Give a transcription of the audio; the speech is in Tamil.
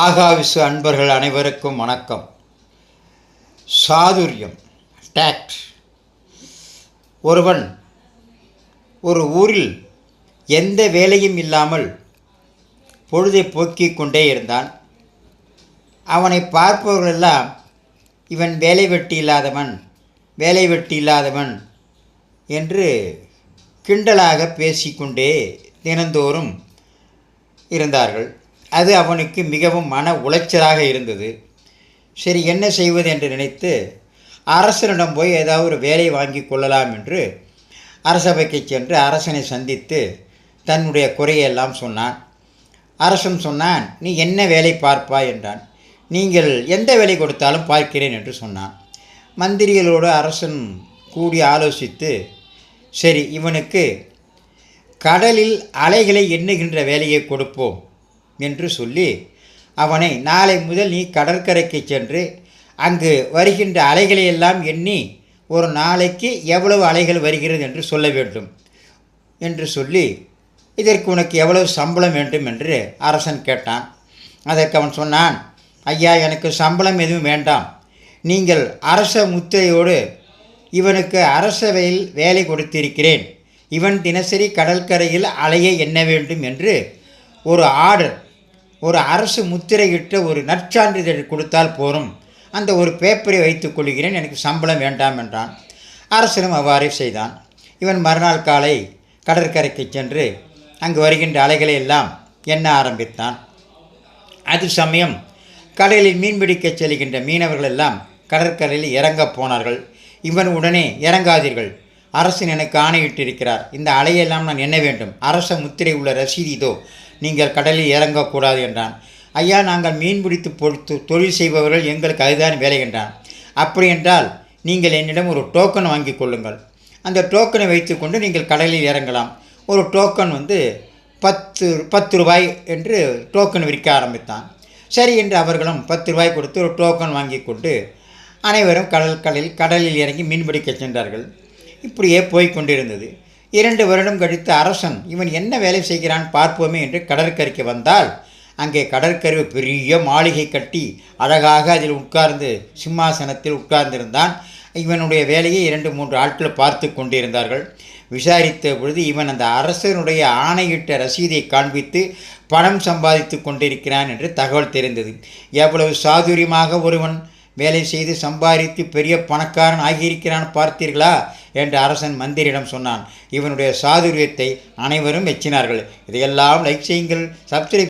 ஆகாவிசு அன்பர்கள் அனைவருக்கும் வணக்கம். சாதுரியம் டேக்ட் ஒருவன் ஒரு ஊரில் எந்த வேலையும் இல்லாமல் பொழுதை போக்கிக் கொண்டே இருந்தான். அவனை பார்ப்பவர்களெல்லாம் இவன் வேலை வெட்டி இல்லாதவன் வேலை வெட்டி இல்லாதவன் என்று கிண்டலாக பேசிக்கொண்டே தினந்தோறும் இருந்தார்கள். அது அவனுக்கு மிகவும் மன உளைச்சலாக இருந்தது. சரி என்ன செய்வது என்று நினைத்து அரசனிடம் போய் ஏதாவது ஒரு வேலை வாங்கி கொள்ளலாம் என்று அரசபைக்கு சென்று அரசனை சந்தித்து தன்னுடைய குறையெல்லாம் சொன்னான். அரசன் சொன்னான் நீ என்ன வேலை பார்ப்பாய்? என்றான். நீங்கள் எந்த வேலை கொடுத்தாலும் பார்க்கிறேன் என்று சொன்னான். மந்திரிகளோடு அரசன் கூடி ஆலோசித்து சரி இவனுக்கு கடலில் அலைகளை எண்ணுகின்ற வேலையை கொடுப்போம். என்று சொல்லி அவனை நாளை முதல் நீ கடற்கரைக்கு சென்று அங்கு வருகின்ற அலைகளை எல்லாம் எண்ணி ஒரு நாளைக்கு எவ்வளவு அலைகள் வருகிறது என்று சொல்ல வேண்டும். என்று சொல்லி இதற்கு உனக்கு எவ்வளவு சம்பளம் வேண்டும் என்று அரசன் கேட்டான். அதற்கு அவன் சொன்னான் ஐயா எனக்கு சம்பளம் எதுவும் வேண்டாம். நீங்கள் அரச முத்திரையோடு இவனுக்கு அரசவையில் வேலை கொடுத்திருக்கிறேன். இவன் தினசரி கடற்கரையில் அலையை எண்ண வேண்டும் என்று ஒரு ஆர்டர் ஒரு அரசு முத்திரையிட்ட ஒரு நற்சான்றிதழ் கொடுத்தால் போரும். அந்த ஒரு பேப்பரை வைத்துக் கொள்கிறேன் எனக்கு சம்பளம் வேண்டாம் என்றான். அரசனும் அவ்வாறே செய்தான். இவன் மறுநாள் காலை கடற்கரைக்கு சென்று அங்கு வருகின்ற அலைகளை எல்லாம் எண்ண ஆரம்பித்தான். அது சமயம் கடலில் மீன்பிடிக்கச் செல்கின்ற மீனவர்கள் எல்லாம் கடற்கரையில் இறங்கப் போனார்கள். இவன் உடனே இறங்காதீர்கள். அரசன் எனக்கு ஆணையிட்டிருக்கிறார் இந்த அலையெல்லாம் நான் என்ன வேண்டும். அரச முத்திரை உள்ள ரசீது இதோ. நீங்கள் கடலில் இறங்கக்கூடாது என்றான். ஐயா நாங்கள் மீன் பிடித்து பொறுத்து தொழில் செய்பவர்கள் எங்களுக்கு அதுதான் வேலை என்றான். அப்படி என்றால் நீங்கள் என்னிடம் ஒரு டோக்கன் வாங்கி கொள்ளுங்கள். அந்த டோக்கனை வைத்துக்கொண்டு நீங்கள் கடலில் இறங்கலாம். ஒரு டோக்கன் வந்து பத்து பத்து ரூபாய் என்று டோக்கன் விற்க ஆரம்பித்தான். சரி என்று அவர்களும் பத்து ரூபாய் கொடுத்து ஒரு டோக்கன் வாங்கி கொண்டு அனைவரும் கடல் கடலில் கடலில் இறங்கி மீன்பிடிக்க சென்றார்கள். இப்படியே போய்க் கொண்டிருந்தது. இரண்டு வருடம் கழித்து அரசன் இவன் என்ன வேலை செய்கிறான் பார்ப்போமே என்று கடற்கரைக்கு வந்தால் அங்கே கடற்கரை பெரிய மாளிகை கட்டி அழகாக அதில் உட்கார்ந்து சிம்மாசனத்தில் உட்கார்ந்திருந்தான். இவனுடைய வேலையை இரண்டு மூன்று ஆட்கள் பார்த்து கொண்டிருந்தார்கள். விசாரித்த பொழுது இவன் அந்த அரசனுடைய ஆணையிட்ட ரசீதை காண்பித்து பணம் சம்பாதித்து கொண்டிருக்கிறான் என்று தகவல் தெரிந்தது. எவ்வளவு சாதுரியமாக ஒருவன் வேலை செய்து சம்பாதித்து பெரிய பணக்காரன் ஆகியிருக்கிறான் பார்த்தீர்களா? என்று அரசன் மந்திரியிடம் சொன்னான். இவனுடைய சாதுரியத்தை அனைவரும் மெச்சினார்கள். இதையெல்லாம் லைக் செய்யுங்கள். சப்ஸ்கிரைப்